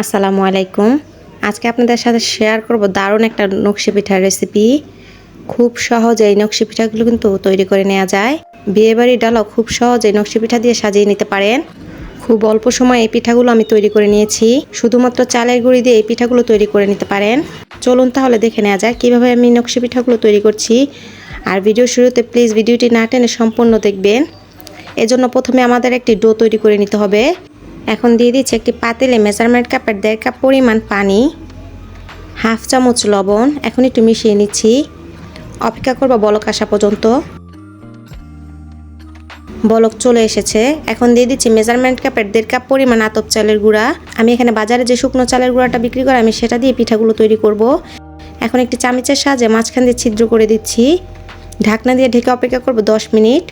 আসসালামু আলাইকুম। আজকে আপনাদের সাথে শেয়ার করব দারুণ একটা নকশি পিঠার রেসিপি খুব সহজে এই নকশি পিঠাগুলো কিন্তু তৈরি করে নেওয়া যায়। বিয়েবাড়ির ডালাও খুব সহজে নকশি পিঠা দিয়ে সাজিয়ে নিতে পারেন। খুব অল্প সময় এই পিঠাগুলো আমি তৈরি করে নিয়েছি। শুধুমাত্র চালের গুঁড়ি দিয়ে এই পিঠাগুলো তৈরি করে নিতে পারেন। চলুন তাহলে দেখে নেওয়া যায় কীভাবে আমি নকশি পিঠাগুলো তৈরি করছি। আর ভিডিও শুরুতে প্লিজ ভিডিওটি না টেনে সম্পূর্ণ দেখবেন। এজন্য প্রথমে আমাদের একটি ডো তৈরি করে নিতে হবে। এখন দিয়ে দিচ্ছি একটি পাতিলে মেজারমেন্ট কাপের দেড় কাপ পরিমাণ পানি, হাফ চামচ লবণ, এখন একটু মিশিয়ে নিচ্ছি। অপেক্ষা করব বলক আসা পর্যন্ত। বলক চলে এসেছে। এখন দিয়ে দিচ্ছি মেজারমেন্ট কাপের দেড় কাপ পরিমাণ আতপ চালের গুঁড়া। আমি এখানে বাজারে যে শুকনো চালের গুঁড়াটা বিক্রি করে, আমি সেটা দিয়ে পিঠাগুলো তৈরি করব। এখন একটি চামচের সাহায্যে মাঝখান দিয়ে ছিদ্র করে দিচ্ছি। ঢাকনা দিয়ে ঢেকে অপেক্ষা করব দশ মিনিট।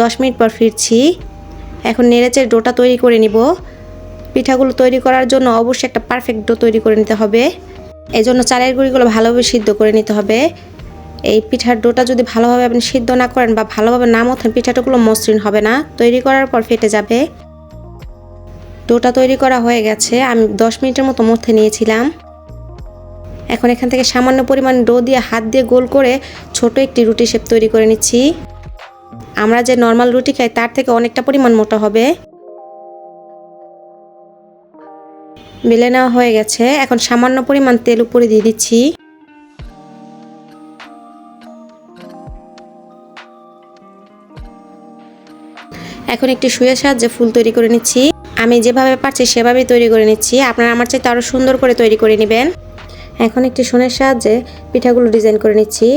দশ মিনিট পর ফিরছি। এখন নেড়েচের ডোটা তৈরি করে নিব। পিঠাগুলো তৈরি করার জন্য অবশ্যই একটা পারফেক্ট ডো তৈরি করে নিতে হবে। এই জন্য চালের গুঁড়িগুলো ভালোভাবে সিদ্ধ করে নিতে হবে। এই পিঠার ডোটা যদি ভালোভাবে আপনি সিদ্ধ না করেন বা ভালোভাবে না মথেন পিঠাটাগুলো মসৃণ হবে না। তৈরি করার পর ফেটে যাবে। ডোটা তৈরি করা হয়ে গেছে। আমি দশ মিনিটের মতো মধ্যে নিয়েছিলাম। এখন এখান থেকে সামান্য পরিমাণ ডো দিয়ে হাত দিয়ে গোল করে ছোট একটি রুটি শেপ তৈরি করে নিচ্ছি। আমরা যে নর্মাল রুটি খাই, তার থেকে অনেকটা পরিমাণ মোটা হবে। বেলে নেওয়া হয়ে গেছে। এখন সামান্য পরিমাণ তেল উপরে দিয়ে দিচ্ছি। এখন একটি সুয়ের সাহায্যে ফুল তৈরি করে নিচ্ছি। আমি যেভাবে পারছি সেভাবেই তৈরি করে নিচ্ছি। আপনারা আমার চাইতে আরও সুন্দর করে তৈরি করে নেবেন। এখন একটি সোনের সাহায্যে পিঠাগুলো ডিজাইন করে নিচ্ছি।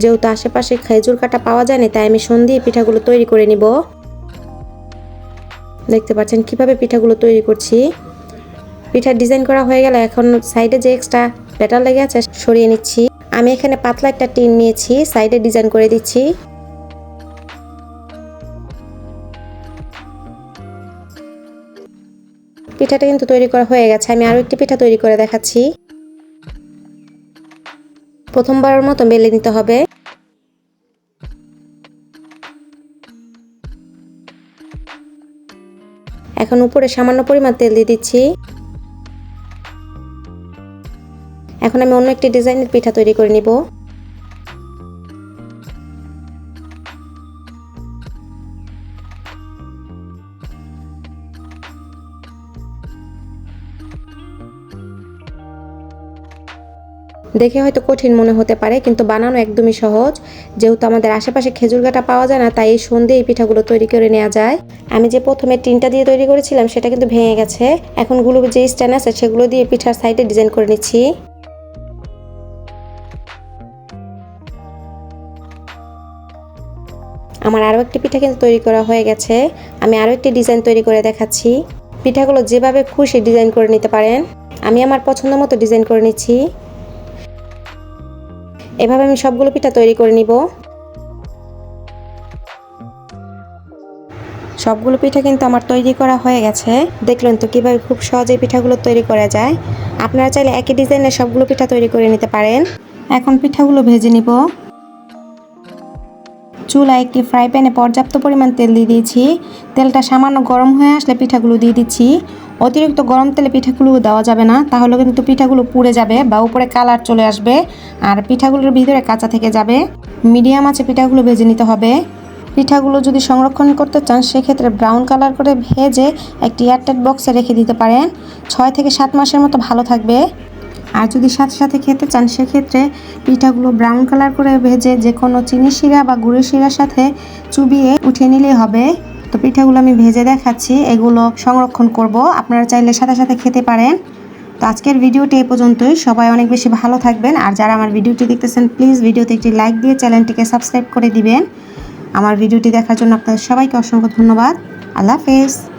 যেহেতু আশেপাশে খেজুর কাটা পাওয়া যায়নি, তাই আমি সন দিয়ে পিঠাগুলো তৈরি করে নিব। দেখতে পাচ্ছেন কীভাবে পিঠাগুলো তৈরি করছি। পিঠার ডিজাইন করা হয়ে গেলে এখন সাইডে যে এক্সট্রা ব্যাটার লেগে আছে সরিয়ে নিচ্ছি। আমি এখানে পাতলা একটা টিন নিয়েছি, সাইডে ডিজাইন করে দিচ্ছি। পিঠাটা কিন্তু তৈরি করা হয়ে গেছে, আমি আরও একটি পিঠা তৈরি করে দেখাচ্ছি। প্রথমবারের মতো মেলে নিতে হবে। এখন উপরে সামান্য পরিমাণ তেল দিয়ে দিচ্ছি। এখন আমি অন্য একটি ডিজাইনের পিঠা তৈরি করে নিব। দেখে হয়তো কঠিন মনে হতে পারে, কিন্তু বানানো একদমই সহজ। যেহেতু আমাদের আশেপাশে খেজুর গাটা পাওয়া যায় না, তাই এই সন্ধে এই পিঠাগুলো তৈরি করে নেওয়া যায়। আমি যে প্রথমে টিনটা দিয়ে তৈরি করেছিলাম, সেটা কিন্তু ভেঙে গেছে। এখনগুলো যে স্ট্যান্ড আছে, সেগুলো দিয়ে পিঠার সাইডে ডিজাইন করে নিচ্ছি। আমার আরও একটি পিঠা কিন্তু তৈরি করা হয়ে গেছে। আমি আরও একটি ডিজাইন তৈরি করে দেখাচ্ছি। পিঠাগুলো যেভাবে খুশি ডিজাইন করে নিতে পারেন। আমি আমার পছন্দ মতো ডিজাইন করে নিচ্ছি। এভাবে আমি সবগুলো পিঠা তৈরি করে নিব। সবগুলো পিঠা কিন্তু আমার তৈরি করা হয়ে গেছে। দেখলেন তো কীভাবে খুব সহজেই পিঠাগুলো তৈরি করা যায়। আপনারা চাইলে একই ডিজাইনে সবগুলো পিঠা তৈরি করে নিতে পারেন। এখন পিঠাগুলো ভেজে নিব। চুলা একটি ফ্রাই প্যানে পর্যাপ্ত পরিমাণ তেল দিয়ে দিয়েছি। তেলটা সামান্য গরম হয়ে আসলে পিঠাগুলো দিয়ে দিচ্ছি। অতিরিক্ত গরম তেলে পিঠাগুলো দেওয়া যাবে না তাহলে কিন্তু পিঠাগুলো পুড়ে যাবে বা উপরে কালার চলে আসবে আর পিঠাগুলোর ভিতরে কাঁচা থেকে যাবে। মিডিয়াম আছে পিঠাগুলো ভেজে নিতে হবে। পিঠাগুলো যদি সংরক্ষণ করতে চান, সেক্ষেত্রে ব্রাউন কালার করে ভেজে একটি এয়ারটাইট বক্সে রেখে দিতে পারেন। ছয় থেকে সাত মাসের মতো ভালো থাকবে। আর যদি সাথে সাথে খেতে চান, সেক্ষেত্রে পিঠাগুলো ব্রাউন কালার করে ভেজে যে কোনো চিনি শিরা বা গুড়ের শিরার সাথে চুবিয়ে উঠিয়ে নিলেই হবে। তো পিঠাগুলো আমি ভেজে দেখাচ্ছি, এগুলো সংরক্ষণ করব। আপনারা চাইলে সাথে সাথে খেতে পারেন। তো আজকের ভিডিওটি এই পর্যন্তই। সবাই অনেক বেশি ভালো থাকবেন। আর যারা আমার ভিডিওটি দেখতেছেন প্লিজ ভিডিওতে একটি লাইক দিয়ে চ্যানেলটিকে সাবস্ক্রাইব করে দিবেন। আমার ভিডিওটি দেখার জন্য আপনাদের সবাইকে অসংখ্য ধন্যবাদ। আল্লাহ হাফেজ।